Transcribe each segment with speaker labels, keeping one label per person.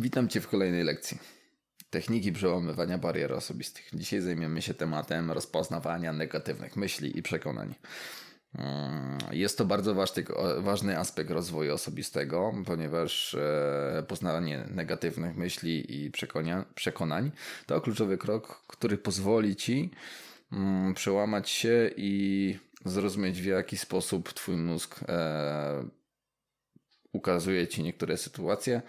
Speaker 1: Witam Cię w kolejnej lekcji. Techniki przełamywania barier osobistych. Dzisiaj zajmiemy się tematem rozpoznawania negatywnych myśli i przekonań. Mm, Jest to bardzo ważny, aspekt rozwoju osobistego, ponieważ e, poznawanie negatywnych myśli i przekonań to kluczowy krok, który pozwoli Ci mm, przełamać się i zrozumieć w jaki sposób Twój mózg e, ukazuje Ci niektóre sytuacje.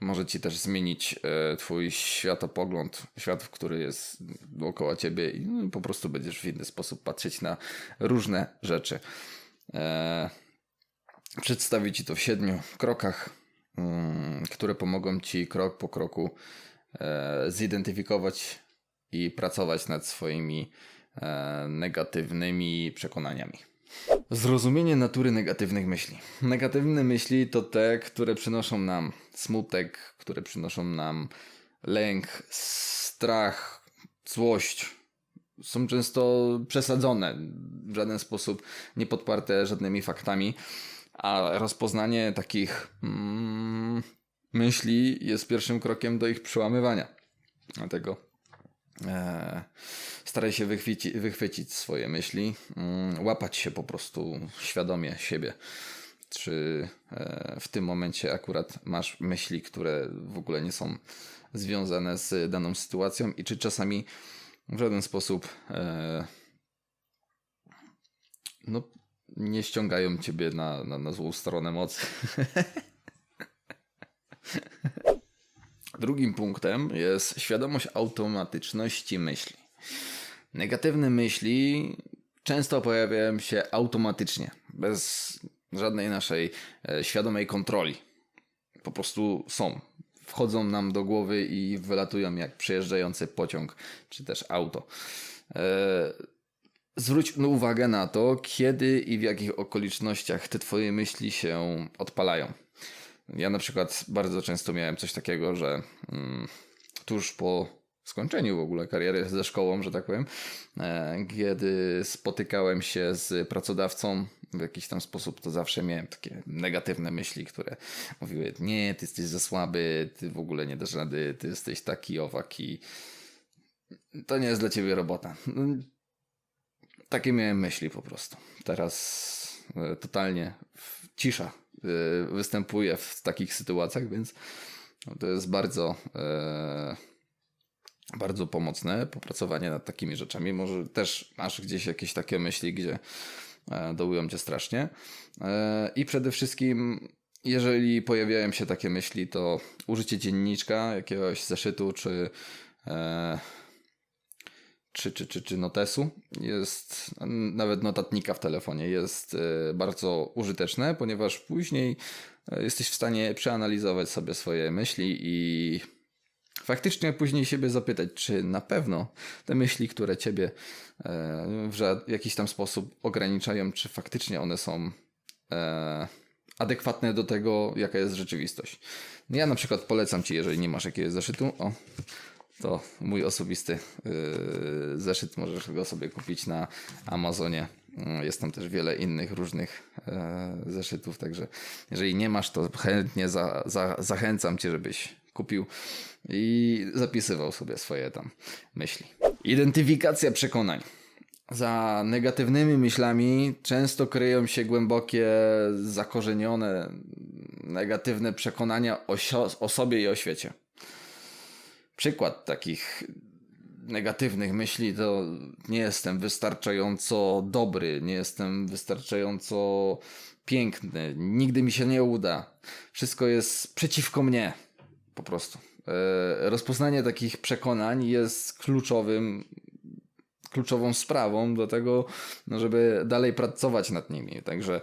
Speaker 1: Może Ci też zmienić e, Twój światopogląd, świat, który jest dookoła Ciebie i no, po prostu będziesz w inny sposób patrzeć na różne rzeczy. E, przedstawię Ci to w siedmiu krokach, mm, które pomogą Ci krok po kroku e, zidentyfikować i pracować nad swoimi negatywnymi przekonaniami. Zrozumienie natury negatywnych myśli. Negatywne myśli to te, które przynoszą nam smutek, które przynoszą nam lęk, strach, złość. Są często przesadzone, w żaden sposób nie podparte żadnymi faktami, a rozpoznanie takich mm, myśli jest pierwszym krokiem do ich przełamywania. Dlatego staraj się wychwyci, wychwycić swoje myśli, mm, łapać się po prostu świadomie siebie. Czy e, w tym momencie akurat masz myśli, które w ogóle nie są związane z daną sytuacją, i czy czasami w żaden sposób e, no, nie ściągają ciebie na, na, na złą stronę mocy. Drugim punktem jest świadomość automatyczności myśli. Negatywne myśli często pojawiają się automatycznie, bez żadnej naszej e, świadomej kontroli. Po prostu są. Wchodzą nam do głowy i wylatują jak przejeżdżający pociąg czy też auto. E, zwróć uwagę na to, kiedy i w jakich okolicznościach te twoje myśli się odpalają. Ja na przykład bardzo często miałem coś takiego, że mm, tuż po skończeniu w ogóle kariery ze szkołą, że tak powiem, e, kiedy spotykałem się z pracodawcą w jakiś tam sposób, to zawsze miałem takie negatywne myśli, które mówiły, nie, ty jesteś za słaby, ty w ogóle nie dasz rady, ty jesteś taki, owaki. To nie jest dla ciebie robota. No, takie miałem myśli po prostu. Teraz e, totalnie cisza występuje w takich sytuacjach, więc to jest bardzo, e, bardzo pomocne popracowanie nad takimi rzeczami. Może też masz gdzieś jakieś takie myśli, gdzie dołują cię strasznie. I przede wszystkim, jeżeli pojawiają się takie myśli, to użycie dzienniczka, jakiegoś zeszytu, czy czy, czy, czy, czy notesu, jest nawet notatnika w telefonie, jest e, bardzo użyteczne, ponieważ później e, jesteś w stanie przeanalizować sobie swoje myśli i faktycznie później siebie zapytać, czy na pewno te myśli, które ciebie e, w jakiś tam sposób ograniczają, czy faktycznie one są adekwatne do tego, jaka jest rzeczywistość. Ja na przykład polecam ci, jeżeli nie masz jakiegoś zeszytu, o, to mój osobisty yy, zeszyt. Możesz go sobie kupić na Amazonie. Yy, jest tam też wiele innych różnych yy, zeszytów, także jeżeli nie masz, to chętnie za, za, zachęcam cię, żebyś kupił i zapisywał sobie swoje tam myśli. Identyfikacja przekonań. Za negatywnymi myślami często kryją się głębokie, zakorzenione, negatywne przekonania o, o sobie i o świecie przykład takich negatywnych myśli to nie jestem wystarczająco dobry, nie jestem wystarczająco piękny, nigdy mi się nie uda. Wszystko jest przeciwko mnie. Po prostu. E, rozpoznanie takich przekonań jest kluczowym, kluczową sprawą do tego, no, żeby dalej pracować nad nimi. Także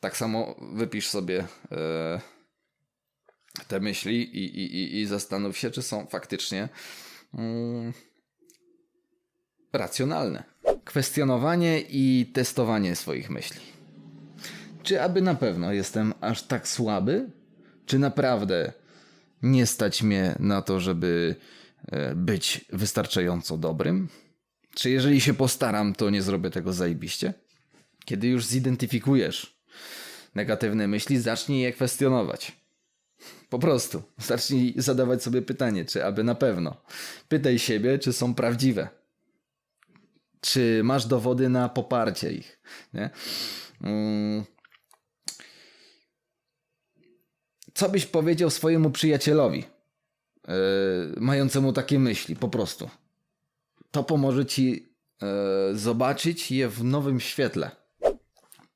Speaker 1: tak samo wypisz sobie. E, te myśli i, i, i zastanów się, czy są faktycznie mm, racjonalne. Kwestionowanie i testowanie swoich myśli. Czy aby na pewno jestem aż tak słaby? Czy naprawdę nie stać mnie na to, żeby e, być wystarczająco dobrym? Czy jeżeli się postaram, to nie zrobię tego zajebiście? Kiedy już zidentyfikujesz negatywne myśli, zacznij je kwestionować Po prostu. Zacznij zadawać sobie pytanie, czy aby na pewno. Pytaj siebie, czy są prawdziwe. Czy masz dowody na poparcie ich. Nie? Mm. Co byś powiedział swojemu przyjacielowi, yy, mającemu takie myśli, po prostu? To pomoże ci yy, zobaczyć je w nowym świetle.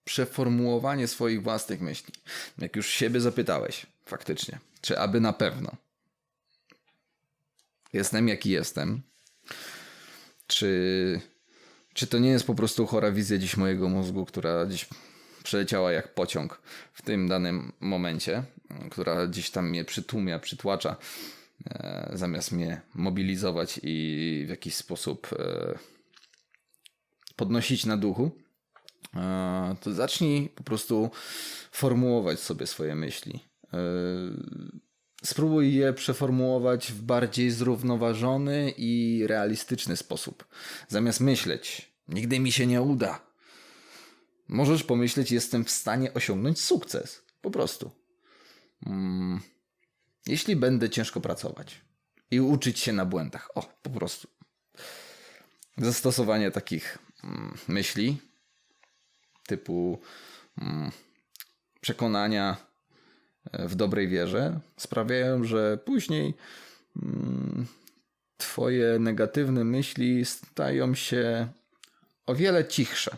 Speaker 1: Przeformułowanie swoich własnych myśli. Jak już siebie zapytałeś, faktycznie, czy aby na pewno. Jestem jaki jestem, czy, czy to nie jest po prostu chora wizja dziś mojego mózgu, która dziś przeleciała jak pociąg w tym danym momencie, która gdzieś tam mnie przytłumia, przytłacza, e, zamiast mnie mobilizować i w jakiś sposób e, podnosić na duchu, e, to zacznij po prostu formułować sobie swoje myśli. E, Spróbuj je przeformułować w bardziej zrównoważony i realistyczny sposób. Zamiast myśleć, nigdy mi się nie uda, możesz pomyśleć, jestem w stanie osiągnąć sukces. Po prostu. Mm. Jeśli będę ciężko pracować i uczyć się na błędach. O, po prostu. Zastosowanie takich mm, myśli typu mm, przekonania w dobrej wierze sprawiają, że później mm, Twoje negatywne myśli stają się o wiele cichsze.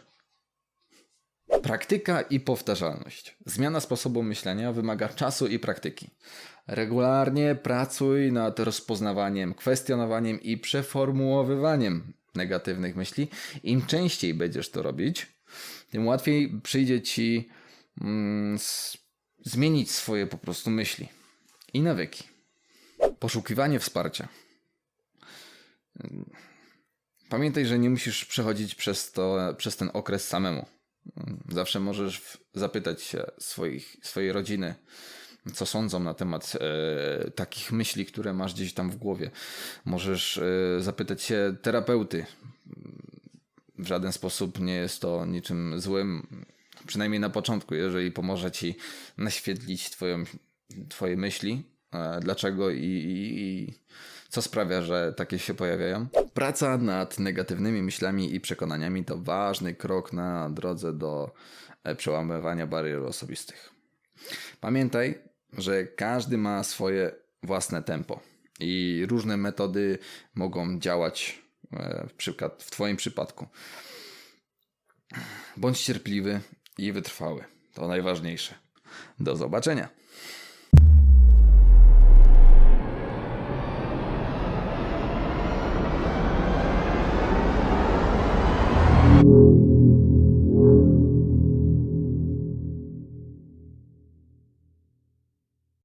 Speaker 1: Praktyka i powtarzalność. Zmiana sposobu myślenia wymaga czasu i praktyki. Regularnie pracuj nad rozpoznawaniem, kwestionowaniem i przeformułowywaniem negatywnych myśli. Im częściej będziesz to robić, tym łatwiej przyjdzie ci mm, zmienić swoje po prostu myśli i nawyki. Poszukiwanie wsparcia. Pamiętaj, że nie musisz przechodzić przez, to, przez ten okres samemu. Zawsze możesz zapytać swoich, swojej rodziny, co sądzą na temat e, takich myśli, które masz gdzieś tam w głowie. Możesz e, zapytać się terapeuty. W żaden sposób nie jest to niczym złym, przynajmniej na początku, jeżeli pomoże ci naświetlić twoją, twoje myśli, e, dlaczego i, i, i co sprawia, że takie się pojawiają. Praca nad negatywnymi myślami i przekonaniami to ważny krok na drodze do e, przełamywania barier osobistych. Pamiętaj, że każdy ma swoje własne tempo i różne metody mogą działać e, w, Twoim przypadku. Bądź cierpliwy i wytrwały. To najważniejsze. Do zobaczenia.